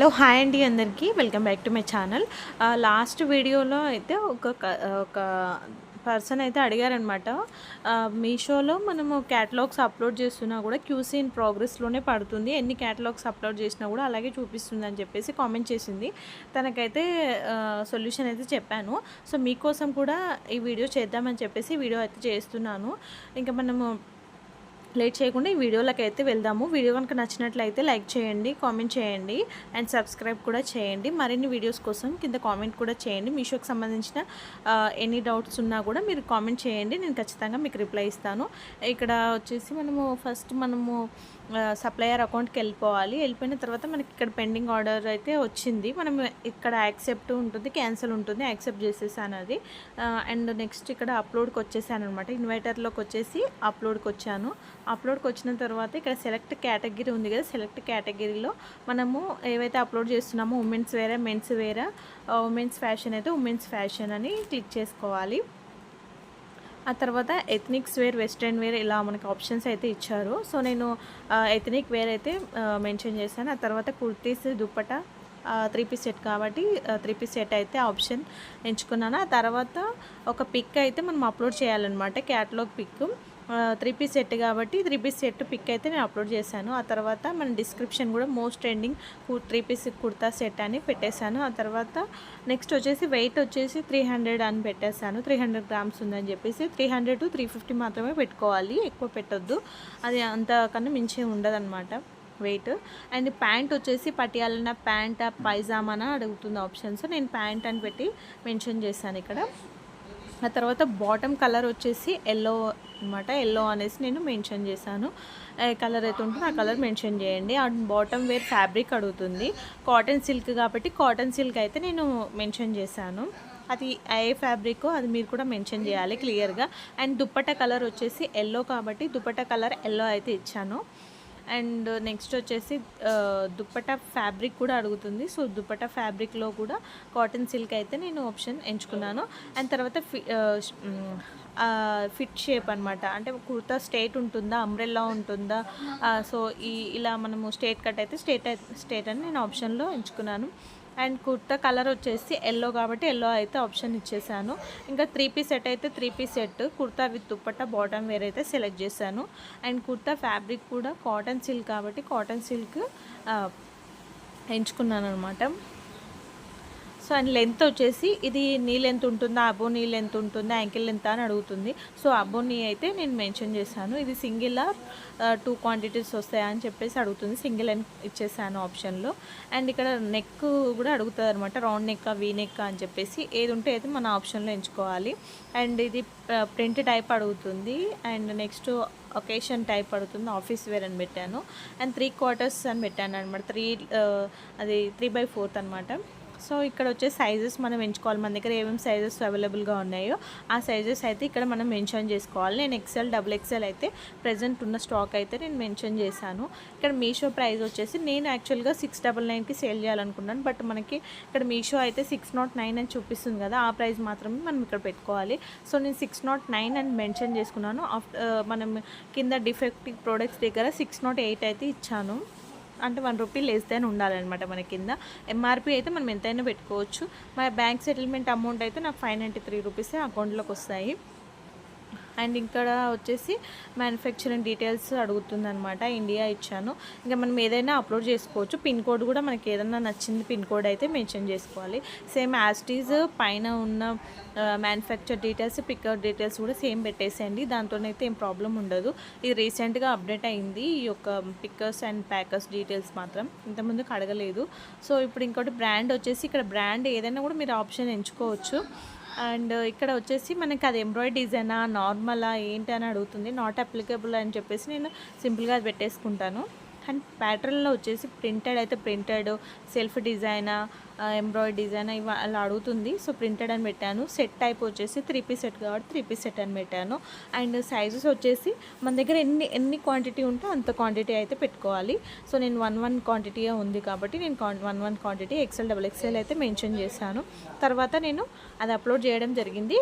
Hello hi అండి అందరికీ. Welcome back to my channel. Last వీడియోలో అయితే ఒక క- ఒక పర్సన్ అయితే అడిగారనమాట. మీషోలో మనము క్యాటలాగ్స్ అప్లోడ్ చేస్తున్నా కూడా క్యూసీ ఇన్ ప్రోగ్రెస్లోనే పడుతుంది. ఎన్ని క్యాటలాగ్స్ అప్లోడ్ చేసినా కూడా అలాగే చూపిస్తుంది అని చెప్పేసి కామెంట్ చేసింది. తనకైతే సొల్యూషన్ అయితే చెప్పాను. సో మీకోసం కూడా ఈ వీడియో చేద్దామని చెప్పేసి వీడియో అయితే చేస్తున్నాను. ఇంకా మనము లేట్ చేయకుండా ఈ వీడియోలోకి అయితే వెళ్దాము. వీడియో కనుక నచ్చినట్లయితే లైక్ చేయండి కామెంట్ చేయండి అండ్ సబ్స్క్రైబ్ కూడా చేయండి. మరిన్ని వీడియోస్ కోసం కింద కామెంట్ కూడా చేయండి. మీషోకి సంబంధించిన ఎనీ డౌట్స్ ఉన్నా కూడా మీరు కామెంట్ చేయండి. నేను ఖచ్చితంగా మీకు రిప్లై ఇస్తాను. ఇక్కడ వచ్చేసి మనము ఫస్ట్ మనము సప్లయర్ అకౌంట్కి వెళ్ళిపోవాలి. వెళ్ళిపోయిన తర్వాత మనకి ఇక్కడ పెండింగ్ ఆర్డర్ అయితే వచ్చింది. మనం ఇక్కడ యాక్సెప్ట్ ఉంటుంది క్యాన్సిల్ ఉంటుంది యాక్సెప్ట్ చేసేసాను అది. అండ్ నెక్స్ట్ ఇక్కడ అప్లోడ్కి వచ్చేసాను అనమాట ఇన్వైటర్లోకి వచ్చేసి అప్లోడ్కి వచ్చాను. అప్లోడ్కి వచ్చిన తర్వాత ఇక్కడ సెలెక్ట్ కేటగిరీ ఉంది కదా సెలెక్ట్ కేటగిరీలో మనము ఏవైతే అప్లోడ్ చేస్తున్నామో ఉమెన్స్ వేరే మెన్స్ వేరే ఉమెన్స్ ఫ్యాషన్ అయితే ఉమెన్స్ ఫ్యాషన్ అని క్లిక్ చేసుకోవాలి. ఆ తర్వాత ఎథనిక్స్ వేర్ వెస్ట్రన్ వేర్ ఇలా మనకి ఆప్షన్స్ అయితే ఇచ్చారు. సో నేను ఎథనిక్ వేర్ అయితే మెన్షన్ చేశాను. ఆ తర్వాత kurtis dupatta three piece set కాబట్టి త్రీ పీస్ సెట్ అయితే ఆప్షన్ ఎంచుకున్నాను. ఆ తర్వాత ఒక పిక్ అయితే మనం అప్లోడ్ చేయాలన్నమాట catalogue pick. Three piece set కాబట్టి త్రీ పీస్ సెట్ పిక్ అయితే నేను అప్లోడ్ చేశాను. ఆ తర్వాత మన డిస్క్రిప్షన్ కూడా most trending three piece kurta set అని పెట్టేశాను. ఆ తర్వాత నెక్స్ట్ వచ్చేసి వెయిట్ వచ్చేసి త్రీ హండ్రెడ్ అని పెట్టేశాను. త్రీ హండ్రెడ్ గ్రామ్స్ ఉందని చెప్పేసి three hundred to three fifty మాత్రమే పెట్టుకోవాలి. ఎక్కువ పెట్టొద్దు. అది అంతకన్నా మించి ఉండదన్నమాట వెయిట్ అండ్ ప్యాంట్ వచ్చేసి పటియాలన్న ప్యాంట్ పైజామా అడుగుతుంది ఆప్షన్స్ నేను ప్యాంట్ అని పెట్టి మెన్షన్ చేశాను ఇక్కడ. ఆ తర్వాత బాటమ్ కలర్ వచ్చేసి ఎల్లో అనమాట ఎల్లో అనేసి నేను మెన్షన్ చేశాను. ఏ కలర్ అయితే ఉంటుందో ఆ కలర్ మెన్షన్ చేయండి. అండ్ బాటమ్ వేర్ ఫ్యాబ్రిక్ అడుగుతుంది. కాటన్ సిల్క్ కాబట్టి కాటన్ సిల్క్ అయితే నేను మెన్షన్ చేశాను. అది ఏ ఫ్యాబ్రిక్ అది మీరు కూడా మెన్షన్ చేయాలి క్లియర్గా. అండ్ దుప్పట కలర్ వచ్చేసి ఎల్లో కాబట్టి దుప్పట కలర్ ఎల్లో అయితే ఇచ్చాను. అండ్ నెక్స్ట్ వచ్చేసి దుప్పటా ఫ్యాబ్రిక్ కూడా అడుగుతుంది. సో దుప్పటా ఫ్యాబ్రిక్లో కూడా కాటన్ సిల్క్ అయితే నేను ఆప్షన్ ఎంచుకున్నాను. అండ్ తర్వాత ఫిట్ షేప్ అనమాట అంటే కుర్తా స్టేట్ ఉంటుందా? అంబ్రెల్లా ఉంటుందా? సో ఈ ఇలా మనము స్టేట్ కట్ అయితే స్టేట్ స్టేట్ అని నేను ఆప్షన్లో ఎంచుకున్నాను. అండ్ కుర్తా కలర్ వచ్చేసి ఎల్లో కాబట్టి ఎల్లో అయితే ఆప్షన్ ఇచ్చేసాను. ఇంకా త్రీ పీస్ సెట్ అయితే three piece set. Kurta with dupatta bottom wear అయితే సెలెక్ట్ చేశాను. అండ్ కుర్తా ఫ్యాబ్రిక్ కూడా కాటన్ సిల్క్ కాబట్టి కాటన్ సిల్క్ ఎంచుకున్నాను అనమాట సో అండ్ లెంత్ వచ్చేసి ఇది నీ లెంత్ ఉంటుందా అబో నీ లెంత్ ఉంటుందా యాంకిల్ లెంత్ అని అడుగుతుంది. సో అబో నీ అయితే నేను మెన్షన్ చేశాను. ఇది సింగిల్ ఆర్ టూ క్వాంటిటీస్ వస్తాయా అని చెప్పేసి అడుగుతుంది. సింగిల్ అని ఇచ్చేసాను ఆప్షన్లో అండ్ ఇక్కడ నెక్ కూడా అడుగుతుంది అనమాట రౌండ్ నెక్ వీ నెక్ అని చెప్పేసి ఏది ఉంటే అయితే మన ఆప్షన్లో ఎంచుకోవాలి. అండ్ ఇది uh, ప్రింట్ టైప్ అడుగుతుంది. అండ్ నెక్స్ట్ ఒకేషన్ టైప్ అడుగుతుంది. ఆఫీస్ వేర్ అని పెట్టాను. అండ్ త్రీ క్వార్టర్స్ అని పెట్టాను అనమాట త్రీ uh, అది త్రీ బై ఫోర్త్ అనమాట సో ఇక్కడ వచ్చే సైజెస్ మనం ఎంచుకోవాలి. మన దగ్గర ఏమేమి సైజెస్ అవైలబుల్గా ఉన్నాయో ఆ సైజెస్ అయితే ఇక్కడ మనం మెన్షన్ చేసుకోవాలి. నేను ఎక్సెల్ డబుల్ ఎక్సెల్ అయితే ప్రజెంట్ ఉన్న స్టాక్ అయితే నేను మెన్షన్ చేశాను. ఇక్కడ మీషో ప్రైస్ వచ్చేసి నేను యాక్చువల్గా సిక్స్ డబల్ నైన్కి సేల్ చేయాలనుకున్నాను. బట్ మనకి ఇక్కడ మీషో అయితే సిక్స్ నాట్ నైన్ అని చూపిస్తుంది కదా ఆ ప్రైస్ మాత్రమే మనం ఇక్కడ పెట్టుకోవాలి. సో నేను సిక్స్ నాట్ నైన్ అని మెన్షన్ చేసుకున్నాను. ఆఫ్టర్ మనం కింద డిఫెక్టివ్ ప్రోడక్ట్స్ దగ్గర సిక్స్ నాట్ ఎయిట్ అయితే ఇచ్చాను. అంటే వన్ రూపీ లెస్ దాన్ ఉండాలన్నమాట మన కింద. ఎంఆర్పి అయితే మనం ఎంతైనా పెట్టుకోవచ్చు. మన బ్యాంక్ సెటిల్మెంట్ అమౌంట్ అయితే నాకు ఫైవ్ నైంటీ త్రీ రూపీస్ అకౌంట్లోకి వస్తాయి. అండ్ ఇక్కడ వచ్చేసి మ్యానుఫ్యాక్చరింగ్ డీటెయిల్స్ అడుగుతుందనమాట ఇండియా ఇచ్చాను. ఇంకా మనం ఏదైనా అప్లోడ్ చేసుకోవచ్చు. పిన్ కోడ్ కూడా మనకి ఏదైనా నచ్చింది పిన్ కోడ్ అయితే మెన్షన్ చేసుకోవాలి. సేమ్ యాస్టీజ్ పైన ఉన్న మ్యానుఫ్యాక్చర్ డీటెయిల్స్ పికప్ డీటెయిల్స్ కూడా సేమ్ పెట్టేసేయండి. దాంతోనైతే ఏం ప్రాబ్లం ఉండదు. ఇది రీసెంట్గా అప్డేట్ అయింది. ఈ యొక్క పిక్కర్స్ అండ్ ప్యాకర్స్ డీటెయిల్స్ మాత్రం ఇంతకుముందుకు అడగలేదు. సో ఇప్పుడు ఇంకోటి బ్రాండ్ వచ్చేసి ఇక్కడ బ్రాండ్ ఏదైనా కూడా మీరు ఆప్షన్ ఎంచుకోవచ్చు. అండ్ ఇక్కడ వచ్చేసి మనకి అది ఎంబ్రాయిడ్ డిజైనా నార్మలా ఏంటి అని అడుగుతుంది. నాట్ అప్లికబుల్ అని చెప్పేసి నేను సింపుల్గా అది పెట్టేసుకుంటాను. అండ్ ప్యాటర్న్లో వచ్చేసి ప్రింటెడ్ అయితే ప్రింటెడ్ సెల్ఫ్ డిజైనా ఎంబ్రాయిడ్ డిజైన్ ఇవి అలా అడుగుతుంది. సో ప్రింటెడ్ అని పెట్టాను. సెట్ టైప్ వచ్చేసి త్రీ పీస్ సెట్ కాబట్టి త్రీ పీస్ సెట్ అని పెట్టాను. అండ్ సైజెస్ వచ్చేసి మన దగ్గర ఎన్ని ఎన్ని క్వాంటిటీ ఉంటే అంత క్వాంటిటీ అయితే పెట్టుకోవాలి. సో నేను వన్ వన్ క్వాంటిటీ ఉంది కాబట్టి నేను one one quantity excel double excel అయితే మెన్షన్ చేశాను. తర్వాత నేను అది అప్లోడ్ చేయడం జరిగింది.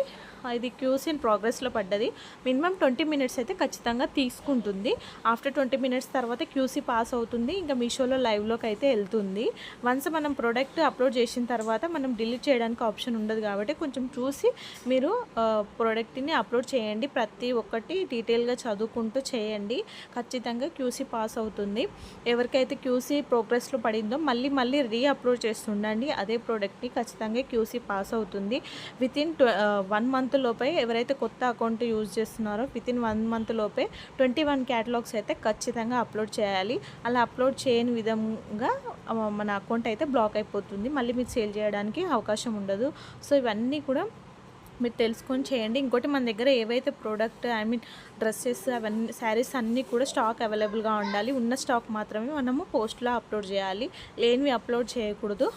ఇది క్యూస్ ఇన్ ప్రోగ్రెస్లో పడ్డది. మినిమం ట్వంటీ మినిట్స్ అయితే ఖచ్చితంగా తీసుకుంటుంది. ఆఫ్టర్ ట్వంటీ మినిట్స్ తర్వాత క్యూసీ పాస్ అవుతుంది. ఇంకా మీషోలో లైవ్లోకి అయితే వెళ్తుంది. వన్స్ మనం ప్రోడక్ట్ అప్లోడ్ చేసిన తర్వాత మనం డిలీట్ చేయడానికి ఆప్షన్ ఉండదు కాబట్టి కొంచెం చూసి మీరు ప్రోడక్ట్ని అప్లోడ్ చేయండి. ప్రతి ఒక్కటి డీటెయిల్గా చదువుకుంటూ చేయండి. ఖచ్చితంగా క్యూసీ పాస్ అవుతుంది. ఎవరికైతే క్యూసీ ప్రోగ్రెస్లో పడిందో మళ్ళీ మళ్ళీ రీ అప్లోడ్ చేస్తుండండి. అదే ప్రోడక్ట్ని ఖచ్చితంగా క్యూసీ పాస్ అవుతుంది. విత్ ఇన్ వన్ మంత్ లోపే ఎవరైతే కొత్త అకౌంట్ యూజ్ చేస్తున్నారో విత్ ఇన్ వన్ మంత్ లోపే ట్వంటీ వన్ క్యాటలాగ్స్ అయితే ఖచ్చితంగా అప్లోడ్ చేయాలి. అలా అప్లోడ్ చేయని విధంగా మన అకౌంట్ అయితే బ్లాక్ అయిపోతుంది. మళ్ళీ మీరు సేల్ చేయడానికి అవకాశం ఉండదు. సో ఇవన్నీ కూడా మీరు తెలుసుకొని చేయండి. ఇంకోటి మన దగ్గర ఏవైతే ప్రోడక్ట్ ఐ మీన్ డ్రెస్సెస్ అవన్నీ శారీస్ అన్నీ కూడా స్టాక్ అవైలబుల్గా ఉండాలి. ఉన్న స్టాక్ మాత్రమే మనము పోస్ట్లో అప్లోడ్ చేయాలి. లేనివి అప్లోడ్ చేయకూడదు.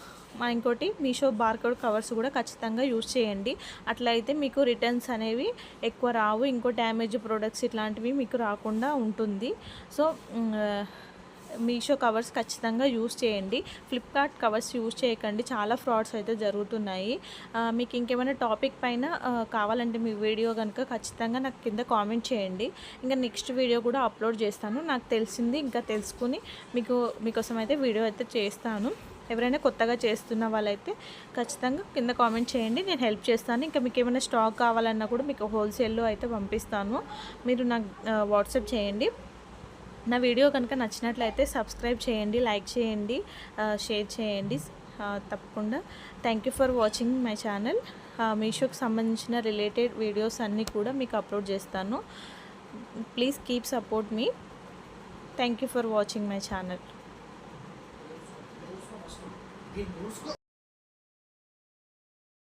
మా ఇంకోటి మీషో బార్కోడ్ కవర్స్ కూడా ఖచ్చితంగా యూజ్ చేయండి. అట్లయితే మీకు రిటర్న్స్ అనేవి ఎక్కువ రావు. ఇంకో డ్యామేజ్ ప్రోడక్ట్స్ ఇట్లాంటివి మీకు రాకుండా ఉంటుంది. సో మీషో కవర్స్ ఖచ్చితంగా యూస్ చేయండి. ఫ్లిప్కార్ట్ కవర్స్ యూస్ చేయకండి. చాలా ఫ్రాడ్స్ అయితే జరుగుతున్నాయి. మీకు ఇంకేమైనా టాపిక్ పైన కావాలంటే మీ వీడియో కనుక ఖచ్చితంగా నాకు కింద కామెంట్ చేయండి. ఇంకా నెక్స్ట్ వీడియో కూడా అప్లోడ్ చేస్తాను. నాకు తెలిసింది ఇంకా తెలుసుకుని మీకు మీకోసం అయితే వీడియో అయితే చేస్తాను. ఎవరైనా కొత్తగా చేస్తున్న వాళ్ళైతే ఖచ్చితంగా కింద కామెంట్ చేయండి. నేను హెల్ప్ చేస్తాను. ఇంకా మీకు ఏమైనా స్టాక్ కావాలన్నా కూడా మీకు హోల్సేల్లో అయితే పంపిస్తాను. మీరు నాకు వాట్సాప్ చేయండి. నా వీడియో కనుక నచ్చినట్లయితే సబ్స్క్రైబ్ చేయండి లైక్ చేయండి షేర్ చేయండి తప్పకుండా thank you for watching my channel మీషోకి సంబంధించిన రిలేటెడ్ వీడియోస్ అన్నీ కూడా మీకు అప్లోడ్ చేస్తాను please keep support me thank you for watching my channel